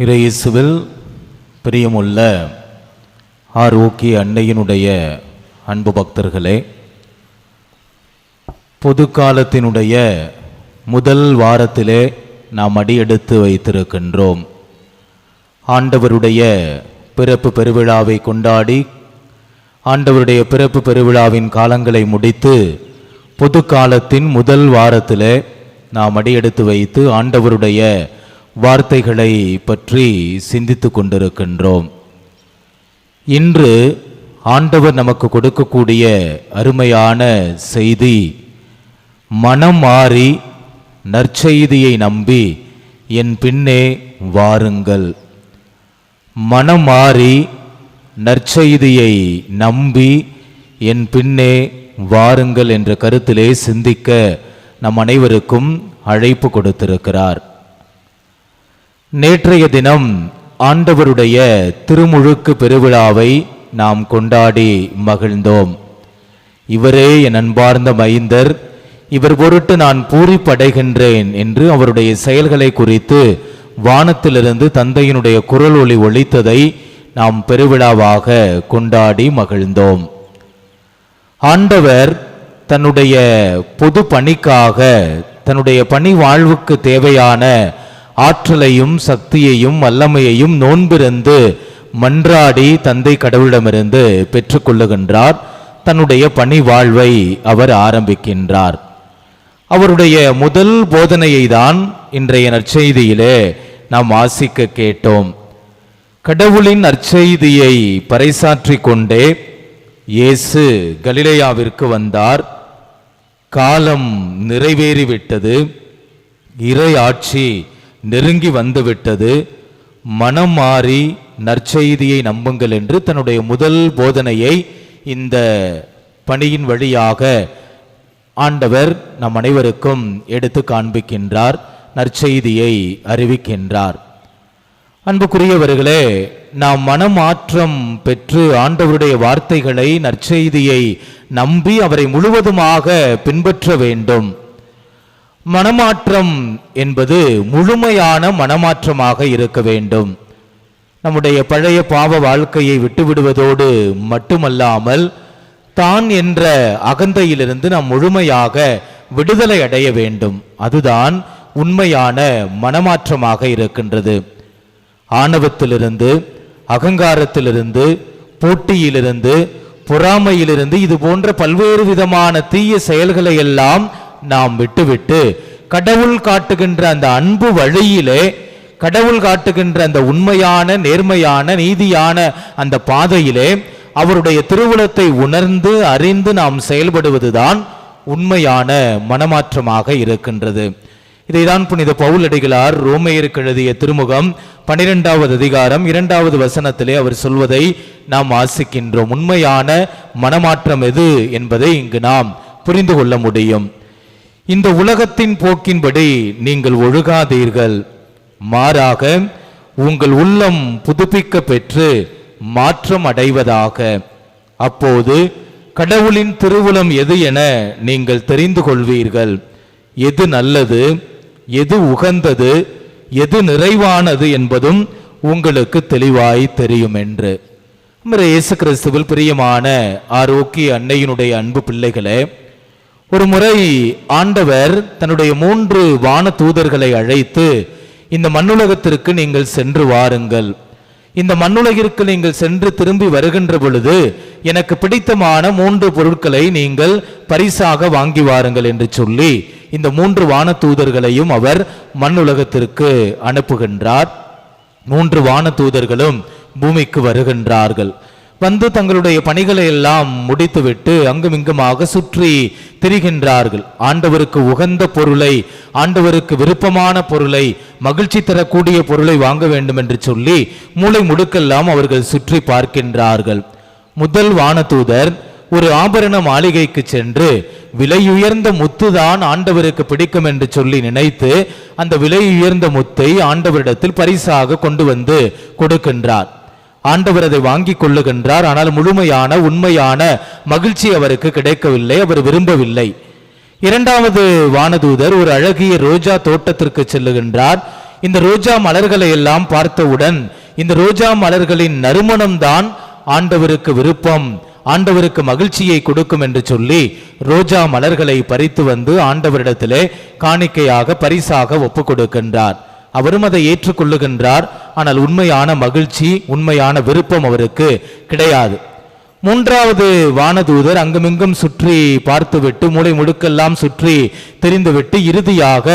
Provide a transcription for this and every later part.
இறையேசுவில் பிரியமுள்ள ஆரோக்கிய அன்னையினுடைய அன்பு பக்தர்களே பொது காலத்தினுடைய முதல் வாரத்திலே நாம் அடியெடுத்து வைத்திருக்கின்றோம். ஆண்டவருடைய பிறப்பு பெருவிழாவை கொண்டாடி ஆண்டவருடைய பிறப்பு பெருவிழாவின் காலங்களை முடித்து பொது காலத்தின் முதல் வாரத்திலே நாம் அடியெடுத்து வைத்து ஆண்டவருடைய வார்த்தைகளை பற்றி சிந்தித்து கொண்டிருக்கின்றோம். இன்று ஆண்டவர் நமக்கு கொடுக்கக்கூடிய அருமையான செய்தி மனம் மாறி நற்செய்தியை நம்பி என் பின்னே வாருங்கள். மனம் மாறி நற்செய்தியை நம்பி என் பின்னே வாருங்கள் என்ற கருத்திலே சிந்திக்க நம் அனைவருக்கும் அழைப்பு கொடுத்திருக்கிறார். நேற்றைய தினம் ஆண்டவருடைய திருமுழுக்கு பெருவிழாவை நாம் கொண்டாடி மகிழ்ந்தோம். இவரே என் அன்பார்ந்த மைந்தர் இவர் பொருட்டு நான் பூரிப்படைகின்றேன் என்று அவருடைய செயல்களை குறித்து வானத்திலிருந்து தந்தையினுடைய குரல் ஒளி ஒழித்ததை நாம் பெருவிழாவாக கொண்டாடி மகிழ்ந்தோம். ஆண்டவர் தன்னுடைய பொது பணிக்காக தன்னுடைய பணி வாழ்வுக்கு தேவையான ஆற்றலையும் சக்தியையும் வல்லமையையும் நோன்பிருந்து மன்றாடி தந்தை கடவுளிடமிருந்து பெற்றுக்கொள்ளுகின்றார் தன்னுடைய பணி வாழ்வை அவர் ஆரம்பிக்கின்றார். அவருடைய முதல் போதனையை தான் இன்றைய நற்செய்தியிலே நாம் வாசிக்க கேட்டோம். கடவுளின் நற்செய்தியை பறைசாற்றி கொண்டே இயேசு கலிலேயாவிற்கு வந்தார். காலம் நிறைவேறிவிட்டது. இறை ஆட்சி நெருங்கி வந்துவிட்டது. மனம் மாறி நற்செய்தியை நம்புங்கள் என்று தன்னுடைய முதல் போதனையை இந்த பணியின் வழியாக ஆண்டவர் நம் அனைவருக்கும் எடுத்து காண்பிக்கின்றார் நற்செய்தியை அறிவிக்கின்றார். அன்புக்குரியவர்களே நாம் மனமாற்றம் பெற்று ஆண்டவருடைய வார்த்தைகளை நற்செய்தியை நம்பி அவரை முழுவதுமாக பின்பற்ற வேண்டும். மனமாற்றம் என்பது முழுமையான மனமாற்றமாக இருக்க வேண்டும். நம்முடைய பழைய பாவ வாழ்க்கையை விட்டுவிடுவதோடு மட்டுமல்லாமல் தான் என்ற அகந்தையிலிருந்து நாம் முழுமையாக விடுதலை அடைய வேண்டும். அதுதான் உண்மையான மனமாற்றமாக இருக்கின்றது. ஆணவத்திலிருந்து அகங்காரத்திலிருந்து போட்டியிலிருந்து பொறாமையிலிருந்து இது போன்ற பல்வேறு விதமான தீய செயல்களை எல்லாம் நாம் விட்டுவிட்டு கடவுள் காட்டுகின்ற அந்த அன்பு வழியிலே கடவுள் காட்டுகின்ற அந்த உண்மையான நேர்மையான நீதியான அந்த பாதையிலே அவருடைய திருவுளத்தை உணர்ந்து அறிந்து நாம் செயல்படுவதுதான் உண்மையான மனமாற்றமாக இருக்கின்றது. இதைதான் புனித பவுலடிகளார் ரோமையருக்கு எழுதிய திருமுகம் பனிரெண்டாவது அதிகாரம் இரண்டாவது வசனத்திலே அவர் சொல்வதை நாம் ஆசிக்கின்றோம் உண்மையான மனமாற்றம் எது என்பதை இங்கு நாம் புரிந்து கொள்ள முடியும். இந்த உலகத்தின் போக்கின்படி நீங்கள் ஒழுகாதீர்கள். மாறாக உங்கள் உள்ளம் புதுப்பிக்க பெற்று மாற்றம் அடைவதாக. அப்போது கடவுளின் திருவுளம் எது என நீங்கள் தெரிந்து கொள்வீர்கள். எது நல்லது எது உகந்தது எது நிறைவானது என்பதும் உங்களுக்கு தெளிவாய் தெரியும் என்று இயேசு கிறிஸ்துவில் பிரியமான ஆரோக்கிய அன்னையினுடைய அன்பு பிள்ளைகளே ஒரு முறை ஆண்டவர் தன்னுடைய மூன்று வான தூதர்களை அழைத்து இந்த மண்ணுலகத்திற்கு நீங்கள் சென்று வாருங்கள். இந்த மண்ணுலகிற்கு நீங்கள் சென்று திரும்பி வருகின்ற பொழுது எனக்கு பிடித்தமான மூன்று பொருட்களை நீங்கள் பரிசாக வாங்கி வாருங்கள் என்று சொல்லி இந்த மூன்று வான தூதர்களையும் அவர் மண்ணுலகத்திற்கு அனுப்புகின்றார். மூன்று வான தூதர்களும் பூமிக்கு வருகின்றார்கள். வந்து தங்களுடைய பணிகளை எல்லாம் முடித்துவிட்டு அங்குமிங்குமாக சுற்றி திரிகின்றார்கள். ஆண்டவருக்கு உகந்த பொருளை ஆண்டவருக்கு விருப்பமான பொருளை மகிழ்ச்சி தரக்கூடிய பொருளை வாங்க வேண்டும் என்று சொல்லி மூளை முடுக்கெல்லாம் அவர்கள் சுற்றி பார்க்கின்றார்கள். முதல் வானதூதர் ஒரு ஆபரண மாளிகைக்கு சென்று விலையுயர்ந்த முத்துதான் ஆண்டவருக்கு பிடிக்கும் என்று சொல்லி நினைத்து அந்த விலையுயர்ந்த முத்தை ஆண்டவரிடத்தில் பரிசாக கொண்டு வந்து கொடுக்கின்றார். ஆண்டவர் அதை வாங்கிக் கொள்ளுகின்றார். ஆனால் முழுமையான உண்மையான மகிழ்ச்சி அவருக்கு கிடைக்கவில்லை அவர் விரும்பவில்லை. இரண்டாவது வானதூதர் ஒரு அழகிய ரோஜா தோட்டத்திற்கு செல்லுகின்றார். இந்த ரோஜா மலர்களை எல்லாம் பார்த்தவுடன் இந்த ரோஜா மலர்களின் நறுமணம்தான் ஆண்டவருக்கு விருப்பம் ஆண்டவருக்கு மகிழ்ச்சியை கொடுக்கும் என்று சொல்லி ரோஜா மலர்களை பறித்து வந்து ஆண்டவரிடத்திலே காணிக்கையாக பரிசாக ஒப்பு கொடுக்கின்றார். அவரும் அதை ஏற்றுக்கொள்ளுகின்றார். ஆனால் உண்மையான மகிழ்ச்சி உண்மையான விருப்பம் அவருக்கு கிடையாது. மூன்றாவது வானதூதர் அங்குமிங்கும் சுற்றி பார்த்துவிட்டு மூளை முடுக்கெல்லாம் சுற்றி தெரிந்துவிட்டு இறுதியாக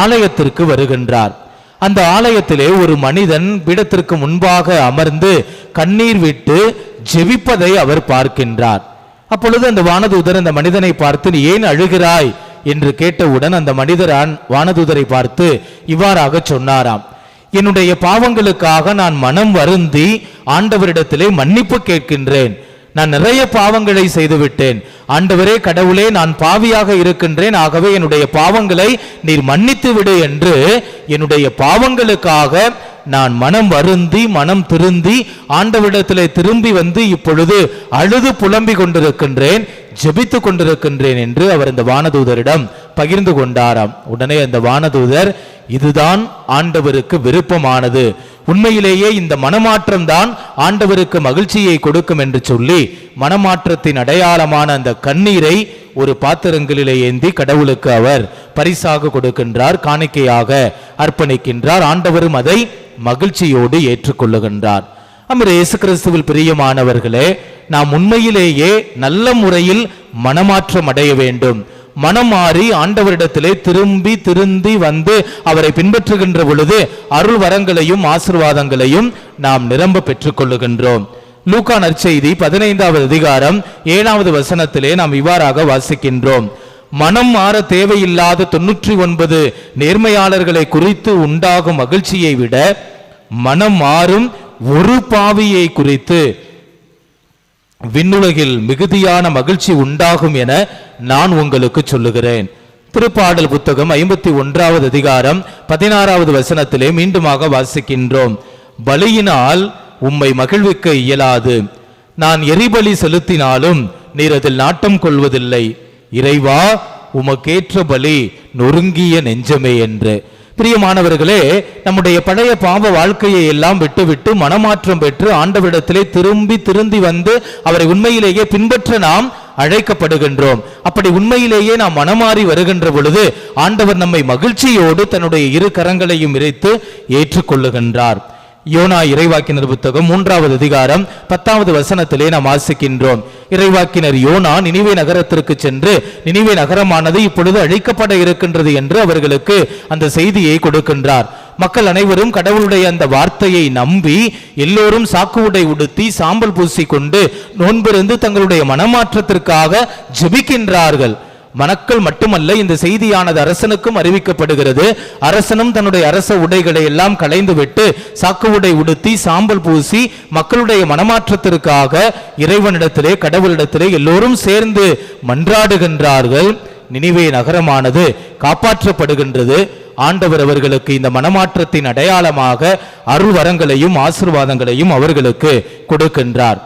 ஆலயத்திற்கு வருகின்றார். அந்த ஆலயத்திலே ஒரு மனிதன் பீடத்திற்கு முன்பாக அமர்ந்து கண்ணீர் விட்டு ஜெபிப்பதை அவர் பார்க்கின்றார். அப்பொழுது அந்த வானதூதர் அந்த மனிதனை பார்த்து நீ ஏன் அழுகிறாய்? என்று கேட்டவுடன் அந்த மனிதர் வானதுதரை வானதூதரை பார்த்து இவ்வாறாக சொன்னாராம். என்னுடைய பாவங்களுக்காக நான் மனம் வருந்தி ஆண்டவரிடத்திலே மன்னிப்பு கேட்கின்றேன். நான் நிறைய பாவங்களை செய்துவிட்டேன். ஆண்டவரே கடவுளே நான் பாவியாக இருக்கின்றேன். ஆகவே என்னுடைய பாவங்களை நீர் மன்னித்து விடு என்று என்னுடைய பாவங்களுக்காக நான் மனம் வருந்தி மனம் திருந்தி ஆண்டவிடத்திலே திரும்பி வந்து இப்பொழுது அழுது புலம்பிக் கொண்டிருக்கின்றேன் ஜெபித்து கொண்டிருக்கின்றேன் என்று அவர் இந்த வானதூதரிடம் பகிர்ந்து கொண்டாராம். உடனே அந்த வானதூதர் இதுதான் ஆண்டவருக்கு விருப்பமானது. உண்மையிலேயே இந்த மனமாற்றம் தான் ஆண்டவருக்கு மகிழ்ச்சியை கொடுக்கும் என்று சொல்லி மனமாற்றத்தின் அடையாளமான அந்த கண்ணீரை ஒரு பாத்திரங்களிலே ஏந்தி கடவுளுக்கு அவர் பரிசாக கொடுக்கின்றார் காணிக்கையாக அர்ப்பணிக்கின்றார். ஆண்டவரும் அதை மகிழ்ச்சியோடு ஏற்றுக்கொள்ளுகின்றார். அமர் இயேசு கிறிஸ்துவில் பிரியமானவர்களே நாம் உண்மையிலேயே நல்ல முறையில் மனமாற்றம் அடைய வேண்டும். மனம் மாறி ஆண்டவரிடத்திலே திரும்பி திருந்தி வந்து அவரை பின்பற்றுகின்ற பொழுது அருள் வரங்களையும் ஆசிர்வாதங்களையும் நாம் நிரம்ப பெற்றுக்கொள்ளுகின்றோம். லூக்கா நற்செய்தி பதினைந்தாவது அதிகாரம் ஏழாவது வசனத்திலே நாம் இவ்வாறாக வாசிக்கின்றோம். மனம் மாற தேவையில்லாத தொன்னூற்றி ஒன்பது நேர்மையாளர்களை குறித்து உண்டாகும் மகிழ்ச்சியை விட மனம் மாறும் ஒரு பாவியை குறித்து விண்ணுலகில் மிகுதியான மகிழ்ச்சி உண்டாகும் என நான் உங்களுக்கு சொல்லுகிறேன். திருப்பாடல் புத்தகம் ஐம்பத்தி ஒன்றாவது அதிகாரம் பதினாறாவது வசனத்திலே மீண்டுமாக வாசிக்கின்றோம். பலியினால் உம்மை மகிழ்விக்க இயலாது. நான் எரிபலி செலுத்தினாலும் நீர் அதில் நாட்டம் கொள்வதில்லை. இறைவா உமக்கேற்ற பலி நொறுங்கிய நெஞ்சமே என்று. பிரியமானவர்களே நம்முடைய பழைய பாவ வாழ்க்கையை எல்லாம் விட்டுவிட்டு மனமாற்றம் பெற்று ஆண்டவிடத்திலே திரும்பி திருந்தி வந்து அவரை உண்மையிலேயே பின்பற்ற நாம் அழைக்கப்படுகின்றோம். அப்படி உண்மையிலேயே நாம் மனமாறி வருகின்ற பொழுது ஆண்டவர் நம்மை மகிழ்ச்சியோடு தன்னுடைய இரு கரங்களையும் இறைத்து ஏற்றுக்கொள்ளுகின்றார். யோனா இறைவாக்கினர் புத்தகம் மூன்றாவது அதிகாரம் பத்தாவது வசனத்திலே நாம் வாசிக்கின்றோம். இறைவாக்கினர் யோனா நினைவே நகரத்திற்கு சென்று நினைவே நகரமானது இப்பொழுது அழிக்கப்பட இருக்கின்றது என்று அவர்களுக்கு அந்த செய்தியை கொடுக்கின்றார். மக்கள் அனைவரும் கடவுளுடைய அந்த வார்த்தையை நம்பி எல்லோரும் சாக்கு உடை உடுத்தி சாம்பல் பூசிக்கொண்டு நோன்பிருந்து தங்களுடைய மனமாற்றத்திற்காக ஜெபிக்கின்றார்கள். மணக்கள் மட்டுமல்ல இந்த செய்தியானது அரசனுக்கும் அறிவிக்கப்படுகிறது. அரசனும் தன்னுடைய அரச உடைகளை எல்லாம் களைந்துவிட்டு சாக்கு உடை உடுத்தி சாம்பல் பூசி மக்களுடைய மனமாற்றத்திற்காக இறைவனிடத்திலே கடவுளிடத்திலே எல்லோரும் சேர்ந்து மன்றாடுகின்றார்கள். நினைவே நகரமானது காப்பாற்றப்படுகின்றது. ஆண்டவர் அவர்களுக்கு இந்த மனமாற்றத்தின் அடையாளமாக அருள்வரங்களையும் ஆசிர்வாதங்களையும் அவர்களுக்கு கொடுக்கின்றார்.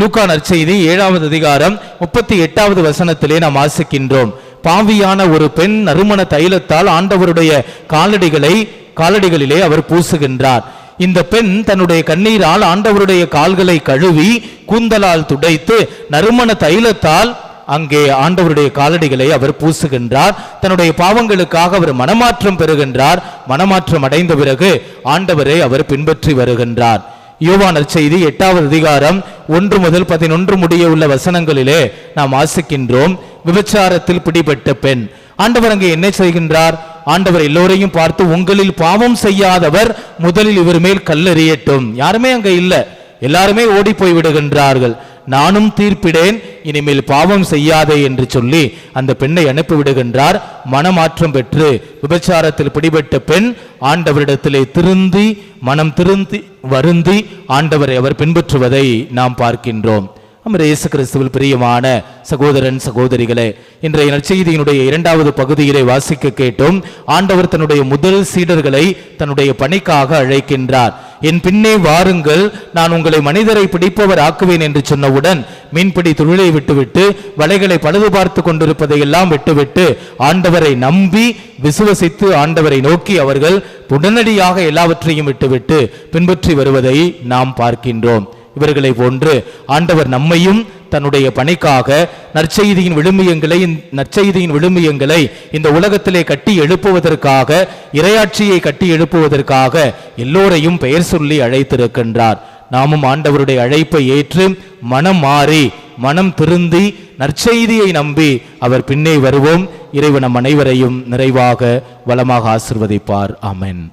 லூக்கா நற்செய்தி ஏழாவது அதிகாரம் முப்பத்தி எட்டாவது வசனத்திலே நாம் வாசிக்கின்றோம். பாவியான ஒரு பெண் நறுமண தைலத்தால் ஆண்டவருடைய காலடிகளை காலடிகளிலே அவர் பூசுகின்றார். இந்த பெண் தன்னுடைய கண்ணீரால் ஆண்டவருடைய கால்களை கழுவி கூந்தலால் துடைத்து நறுமண தைலத்தால் அங்கே ஆண்டவருடைய காலடிகளை அவர் பூசுகின்றார். தன்னுடைய பாவங்களுக்காக அவர் மனமாற்றம் பெறுகின்றார். மனமாற்றம் அடைந்த பிறகு ஆண்டவரை அவர் பின்பற்றி வருகின்றார். யோவான் செய்தி எட்டாவது அதிகாரம் ஒன்று முதல் பதினொன்று முடிய உள்ள வசனங்களிலே நாம் வாசிக்கின்றோம். விபச்சாரத்தில் பிடிபட்ட பெண். ஆண்டவர் அங்கே என்ன செய்கின்றார்? ஆண்டவர் எல்லோரையும் பார்த்து உங்களில் பாவம் செய்யாதவர் முதலில் இவர் மேல் கல்லெறியட்டும். யாருமே அங்க இல்ல. எல்லாருமே ஓடி போய் விடுகின்றார்கள். நானும் தீர்ப்பிடேன் இனிமேல் பாவம் செய்யாதே என்று சொல்லி அந்த பெண்ணை அனுப்பி விடுகின்றார் மனமாற்றம் பெற்று விபச்சாரத்தில் பிடிபட்ட பெண் ஆண்டவரிடத்திலே திருந்தி மனம் திருந்தி வருந்தி ஆண்டவரை அவர் பின்பற்றுவதை நாம் பார்க்கின்றோம். நம்ம இயேசு கிறிஸ்துவில் பிரியமான சகோதரன் சகோதரிகளே இன்றைய நற்செய்தியினுடைய இரண்டாவது பகுதியிலே வாசிக்க கேட்டும். ஆண்டவர் தன்னுடைய முதல் சீடர்களை தன்னுடைய பணிக்காக அழைக்கின்றார். என் பின்னே வாருங்கள் நான் உங்களை மனிதரை பிடிப்பவர் ஆக்குவேன் என்று சொன்னவுடன் மீன்பிடி தொழிலை விட்டுவிட்டு வலைகளை பழுது பார்த்து கொண்டிருப்பதை எல்லாம் விட்டுவிட்டு ஆண்டவரை நம்பி விசுவசித்து ஆண்டவரை நோக்கி அவர்கள் உடனடியாக எல்லாவற்றையும் விட்டுவிட்டு பின்பற்றி வருவதை நாம் பார்க்கின்றோம். இவர்களை போன்று ஆண்டவர் நம்மையும் தன்னுடைய பணிக்காக நற்செய்தியின் விழுமியங்களை நற்செய்தியின் விழுமியங்களை இந்த உலகத்திலே கட்டி எழுப்புவதற்காக இரையாட்சியை கட்டி எழுப்புவதற்காக எல்லோரையும் பெயர் சொல்லி அழைத்திருக்கின்றார். நாமும் ஆண்டவருடைய அழைப்பை ஏற்று மனம் மாறி மனம் திருந்தி நற்செய்தியை நம்பி அவர் பின்னே வருவோம். இறைவன் நம் அனைவரையும் நிறைவாக வளமாக ஆசிர்வதிப்பார். அமன்